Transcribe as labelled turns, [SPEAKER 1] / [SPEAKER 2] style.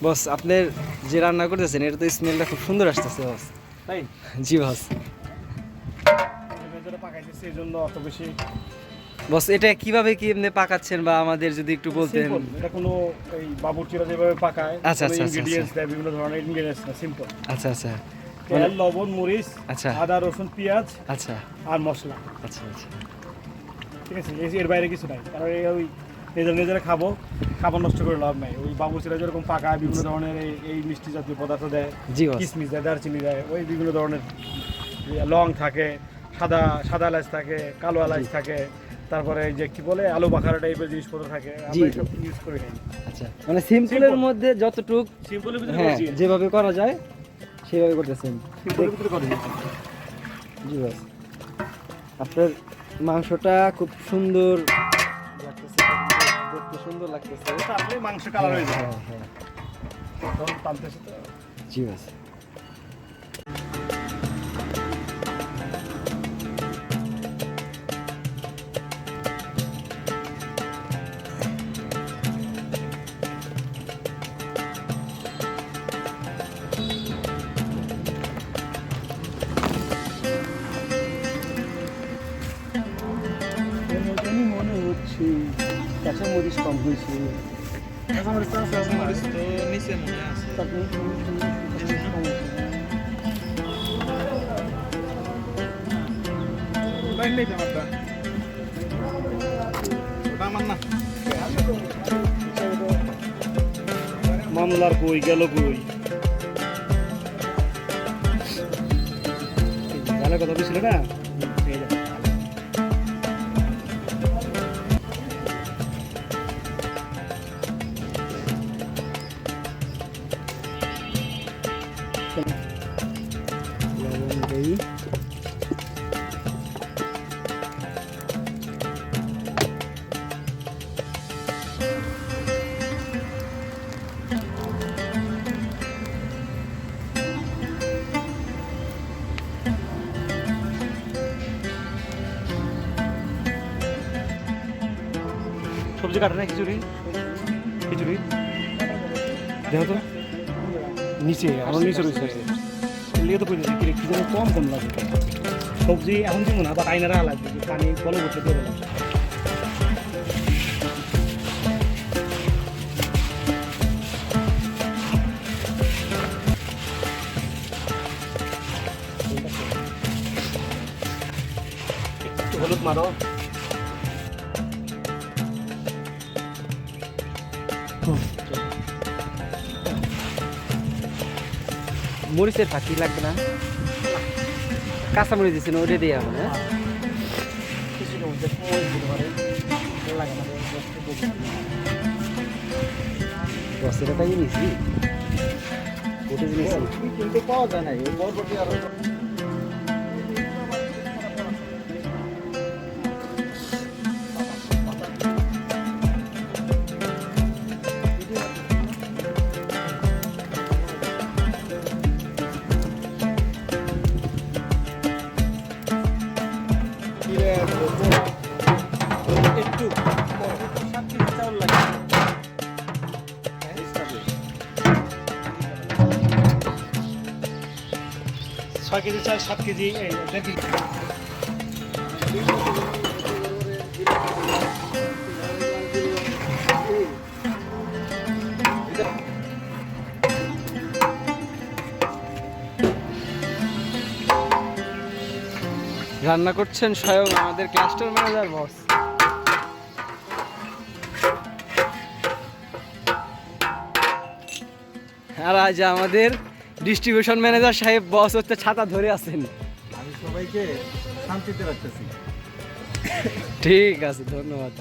[SPEAKER 1] বস আপনার যে রান্না করতেছেন এটা তো স্মেলটা খুব সুন্দর আসতেছে বস।
[SPEAKER 2] তাই?
[SPEAKER 1] জি বস।
[SPEAKER 2] এই জন্য অত বেশি
[SPEAKER 1] বস এটা কীভাবে কি এমনি পাকাচ্ছেন বা আমাদের যদি একটু বলতেন?
[SPEAKER 2] এটা কোনো এই বাবুর্চিরা যেভাবে পাকায়
[SPEAKER 1] আচ্ছা, আচ্ছা, আচ্ছা,
[SPEAKER 2] ইনগ্রেডিয়েন্টস দেয় বিভিন্ন ধরনের ইনগ্রেডিয়েন্টস না সিম্পল
[SPEAKER 1] আচ্ছা আচ্ছা।
[SPEAKER 2] তেল লবণ মরিচ
[SPEAKER 1] আচ্ছা।
[SPEAKER 2] আদা রসুন পেঁয়াজ
[SPEAKER 1] আচ্ছা।
[SPEAKER 2] আর মশলা।
[SPEAKER 1] আচ্ছা আচ্ছা।
[SPEAKER 2] ঠিক আছে এর বাইরে কিছু নাই কারণ এই ওই নিজেরা নিজেরা খাব। খাবার নষ্ট করে লাভ নাই। ওই বাবুর্চিরা যেরকম পাকায় বিভিন্ন ধরনের এই মিষ্টি জাতীয় পদার্থ দেয় কিশমিশ দেয় দারচিনি দেয় ওই বিভিন্ন ধরনের লং থাকে সাদা সাদা এলাচ থাকে কালো এলাচ থাকে তারপরে যে কি বলে আলু বাখারা টাইপের জিনিসপত্র থাকে। আমরা
[SPEAKER 1] জি।
[SPEAKER 2] সব ইউজ করি নাই।
[SPEAKER 1] আচ্ছা মানে সিম্পলের. মধ্যে যতটুক
[SPEAKER 2] সিম্পলের ভিতরে
[SPEAKER 1] হ্যাঁ যেভাবে করা যায় সেভাবে করতেছেন।
[SPEAKER 2] সিম্পলের ভিতরে করি
[SPEAKER 1] জি বস আপনার মাংসটা খুব সুন্দর সুন্দর লাগতেছে।
[SPEAKER 2] তারপরে মাংস কালার হয়ে যাবে
[SPEAKER 1] হ্যাঁ হ্যাঁ
[SPEAKER 2] তো
[SPEAKER 1] জি বস
[SPEAKER 2] কাঁচা মরিচ কম হয়েছে। কাঁচা মরিচ তো
[SPEAKER 3] নিচে মনে আছে
[SPEAKER 2] মামলার কই গেল কই গানের কথা বলছিল না?
[SPEAKER 1] লবণ দেই
[SPEAKER 2] সবজি কাটে না খিচুড়ি? খিচুড়ি। দেখো তো। নিচে আরো নিচে রয়েছে লিয়ে তো কইতেছি কি কি যেন কম কম লাগে সবজি এখন দিব না বা আইনারা লাগবে যে পানি বলো করতে দিয়ে দিলাম একটু হলুদ মারো
[SPEAKER 1] মরিচের ফাঁকি লাগবে না। কাঁচা মরিচ দিচ্ছেন ওটা দিয়ে হবে হ্যাঁ তাই নিয়েছি জিনিস
[SPEAKER 3] পাওয়া যায় না
[SPEAKER 2] ছয় কেজি চাল, সাত কেজি
[SPEAKER 1] রান্না করছেন স্বয়ং আমাদের ক্লাস্টার ম্যানেজার, বস। আর আজ আমাদের ডিস্ট্রিবিউশন ম্যানেজার সাহেব বস হচ্ছে ছাতা ধরে আছেন।
[SPEAKER 3] আমি সবাইকে শান্তিতে রাখতেছি।
[SPEAKER 1] ঠিক আছে ধন্যবাদ।